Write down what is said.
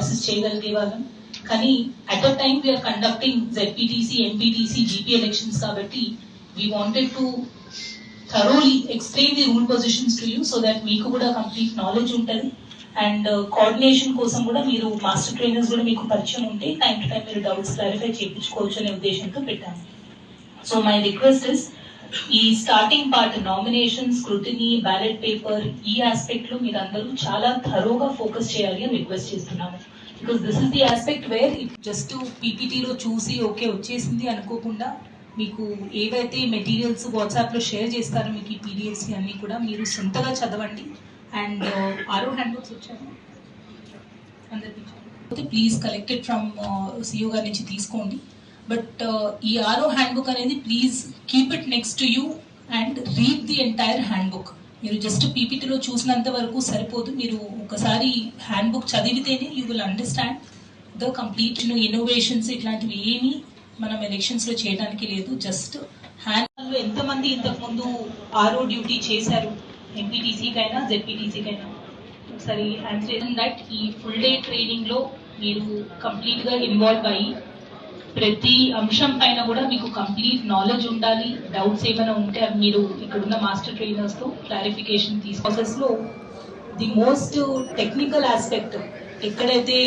Assist చేయగలిగే వాళ్ళం. కానీ at a time we are conducting ZPTC MPTC GP elections కాబట్టి we wanted to thoroughly explain the rule positions to you so that మీకు కూడా complete knowledge ఉంటుంది. And coordination కోసం కూడా మీరు మాస్టర్ ట్రైనర్స్ కూడా మీకు పరిచయం ఉంటే టైం టు టైం మీరు డౌట్స్ క్లారిఫై చేయించుకోవచ్చు అనే ఉద్దేశంతో పెట్టాము. సో మై రిక్వెస్ట్ ఇస్ ఈ starting part nomination scrutiny ballot paper ఈ ఆస్పెక్ట్లో మీరు అందరూ చాలా థరోగా ఫోకస్ చేయాలి అని రిక్వెస్ట్ చేస్తున్నాము. Because this is the aspect where just పీపీటీలో చూసి ఓకే వచ్చేసింది అనుకోకుండా మీకు ఏవైతే మెటీరియల్స్ వాట్సాప్లో షేర్ చేస్తారో మీకు ఈ పీడిఎఫ్స్ అన్నీ కూడా మీరు సొంతగా చదవండి. అండ్ ఆరో హ్యాండ్ బుక్స్ వచ్చారు అందరికి ప్లీజ్ కలెక్టెడ్ ఫ్రమ్ సిఓ గారి నుంచి తీసుకోండి. బట్ uh, ఈ ఆరో హ్యాండ్ బుక్ అనేది please keep it next to you and read the entire handbook మీరు జస్ట్ పీపీటీలో చూసినంత వరకు సరిపోదు. మీరు ఒకసారి హ్యాండ్ బుక్ చదివితేనే you will understand the complete innovations ఇట్లాంటివి ఏమీ మనం ఎలక్షన్స్లో చేయడానికి లేదు. జస్ట్ హ్యాండ్లో ఎంతమంది ఇంతకు ముందు ఆరో డ్యూటీ చేశారు? ఎంపీటీసీకైనా జెడ్పీటీసీకైనా ఒకసారి ఆన్సర్ దట్ ఈ ఫుల్ డే ట్రైనింగ్లో మీరు కంప్లీట్గా ఇన్వాల్వ్ అయ్యి ప్రతి అంశం పైన కూడా మీకు కంప్లీట్ నాలెడ్జ్ ఉండాలి. డౌట్స్ ఏమైనా ఉంటే అవి మీరు ఇక్కడున్న మాస్టర్ ట్రైనర్స్తో క్లారిఫికేషన్ తీసు లో ది మోస్ట్ టెక్నికల్ ఆస్పెక్ట్ ఎక్కడైతే